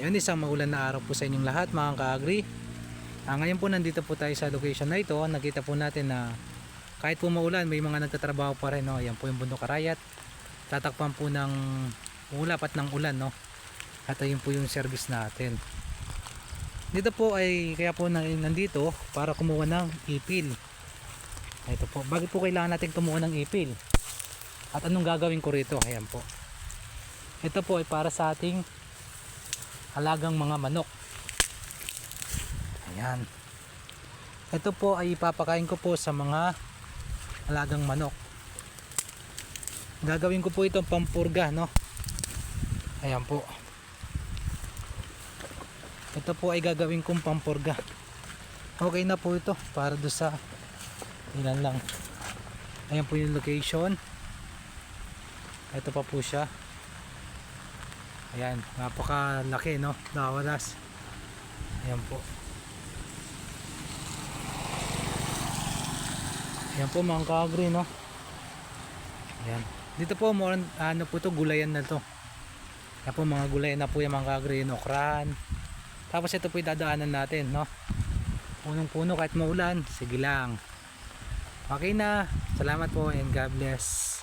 Ayun, isang maulan na araw po sa inyong lahat mga ka-agri. Ah, ngayon po nandito po tayo sa location na ito. Nakita po natin na kahit po maulan, may mga nagtatrabaho pa rin. No? Ayan po yung bundok karayat. Tatakpan po ng ulap at ng ulan. No? At ayun po yung service natin. Dito po ay kaya po na, nandito para kumuha ng ipil. Ito po. Bakit po kailangan natin kumuha ng ipil? At anong gagawin ko rito? Ayan po. Ito po ay para sa ating alagang mga manok. Ayan. Ito po ay ipapakain ko po sa mga alagang manok. Gagawin ko po itong pampurga, no? Ayan po. Ito po ay gagawin kong pampurga. Okay na po ito para do sa ilan lang. Ayan po yung location. Ito pa po siya. Ayan, napakalaki no, nakawalas. Ayan po. Ayan po mga kagri no. Ayan. Dito po more ano po to gulayan na to. Ayan po mga gulayan na po yung mga kagri no, okran. Tapos ito po yung dadaanan natin no. Punong puno kahit maulan, sige lang. Okay na. Salamat po and God bless.